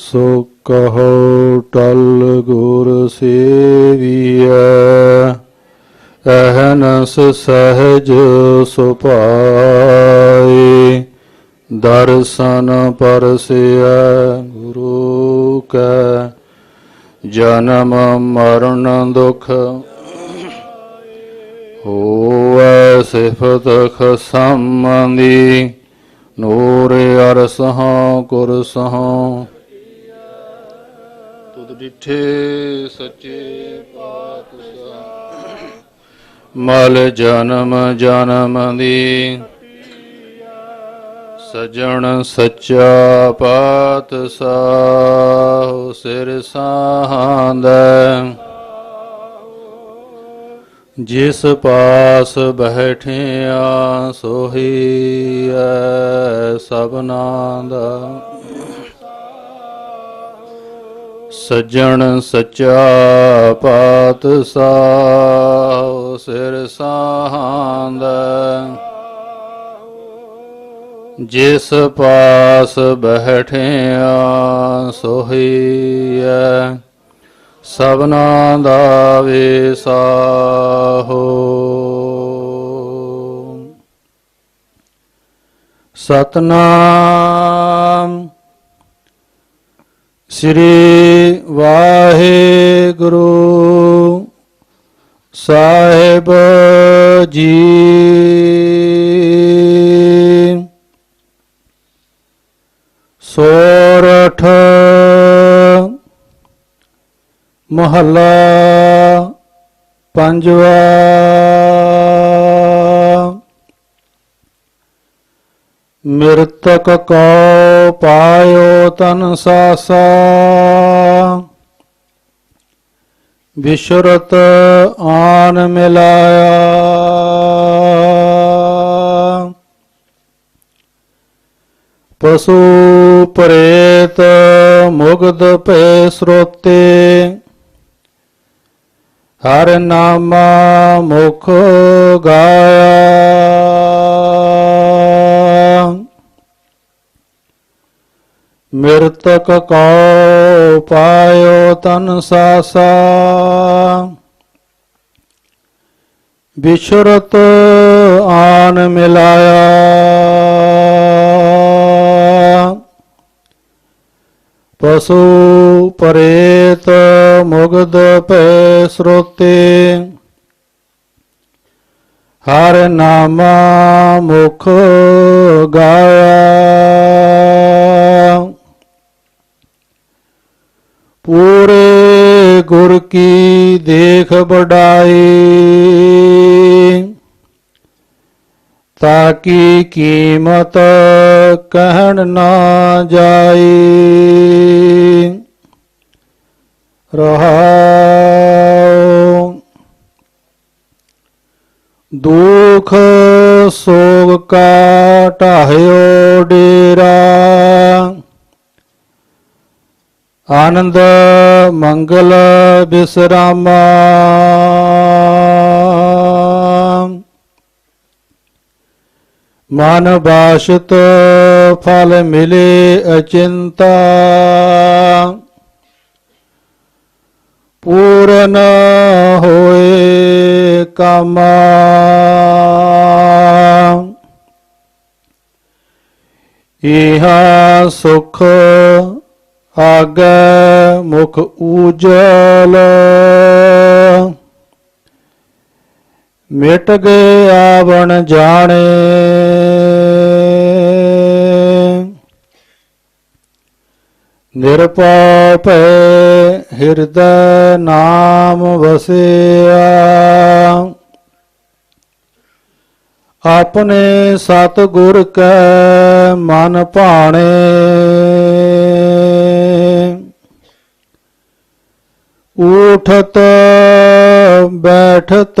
ਸੋ ਕਹੋ ਟਲ ਗੁਰ ਸੇਵੀਐ, ਅਹਨਸ ਸਹਜ ਸੁਭਾਏ, ਦਰਸ਼ਨ ਪਰਸਿਐ ਗੁਰੂ ਕੈ, ਜਨਮ ਮਰਨ ਦੁਖ ਹੋਵੈ ਸਿਫਤ ਖਸਮੰਦੀ, ਨੂਰ ਅਰਸਹਾਂ ਕੁਰਸਹਾਂ ਡਿਠੇ ਸੱਚੇ ਪਾਤਸ਼ਾਹ। ਮਲ ਜਨਮ ਜਨਮ ਦੀ ਸਜਣ ਸੱਚਾ ਪਾਤਸ਼ਾਹ ਸਿਰ ਸਾਹਾਂਦੈ। ਜਿਸ ਪਾਸ ਬੈਠਿਆ ਸੋਹੀ ਐ ਸਭਨਾ ਦਾ। ਸੱਜਣ ਸੱਚਾ ਪਾਤਸ਼ਾਹ, ਸਿਰ ਸਾਹਾਂਦਾ। ਜਿਸ ਪਾਸ ਬੈਠਿਆ, ਸੋਹੀ ਐ। ਸਭਨਾ ਦਾ ਵਿਸਾਹੋ ਸਤਨਾਮ ਸ੍ਰੀ ਵਾਹਿਗੁਰੂ ਸਾਹਿਬ ਜੀ। ਸੋਰਠ ਮਹੱਲਾ ਪੰਜਵਾ। ਮਿਰਤਕ ਕੋ ਪਾਇਓ ਤਨ ਸਾਸਾ। ਵਿਸ਼ਰਤ ਆਨ ਮਿਲਾਇਆ। ਪਸ਼ੂ ਪ੍ਰੇਤ ਮੁਗਧ ਭੈ ਸਰੋਤੇ, ਹਰ ਨਾਮਾ ਮੁਖ ਗਾਇਆ। ਮਿਰਤਕ ਕੋ ਪਾਇਓ ਤਨ ਸਾਸਾ। ਬਿਸ਼ਰਤ ਆਨ ਮਿਲਾਇਆ। ਪਸ਼ੂ ਪ੍ਰੇਤ ਮੁਗਧ ਭੈ ਸਰੋਤੇ, ਹਰ ਨਾਮ ਮੁਖ ਗਾਇਆ। ਪੂਰੇ ਗੁਰ ਕੀ ਦੇਖ ਬੜਾਈ ਤਾਕੀ ਕੀਮਤ ਕਹਿਣ ਨਾ ਜਾਈ ਰਹਾਉ ਦੁਖ ਸੋਗ ਕਾ ਢਾਹਿਓ ਡੇਰਾ। ਆਨੰਦ ਮੰਗਲ ਬਿਸਰਾਮਾ। ਮਨ ਬਾਸ਼ਤ ਫਲ ਮਿਲੇ ਅਚਿੰਤਾ। ਪੂਰਨ ਹੋਏ ਕਾਮਾ। ਇਹਾ ਸੁਖ ਆਗ ਮੁਖ ਉਜਲ ਮਿਟ ਗਏ ਆਵਣ ਜਾਣੇ। ਨਿਰਪਉ ਭੈ ਹਿਰਦੈ ਨਾਮ ਵਸਿਆ। ਆਪਣੇ ਸਤ ਗੁਰ ਕੈ ਮਨ ਭਾਣੇ। ਉਠਤ ਬੈਠਤ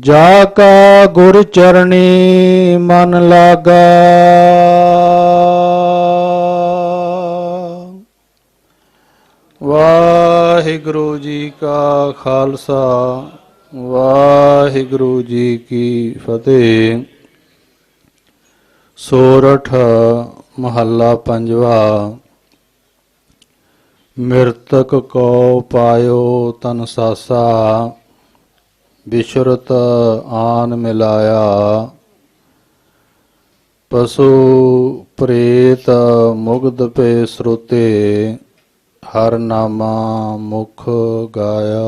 ਜਾ ਕਾ ਗੁਰ ਚਰਣੀ ਮਨ ਲਾਗਾ। ਵਾਹਿਗੁਰੂ ਜੀ ਕਾ ਖਾਲਸਾ, ਵਾਹਿਗੁਰੂ ਜੀ ਕੀ ਫਤਿਹ। ਸੋਰਠ ਮਹੱਲਾ ਪੰਜਵਾ, ਮਿਰਤਕ ਕੋ ਪਾਇਓ ਤਨ ਸਾਸਾ। ਬਿਸ਼ਰਤ ਆਨ ਮਿਲਾਇਆ। ਪਸ਼ੂ ਪ੍ਰੇਤ ਮੁਗਧ ਪੇ ਸਰੂਤੇ ਹਰ ਨਾਮਾ ਮੁਖ ਗਾਇਆ।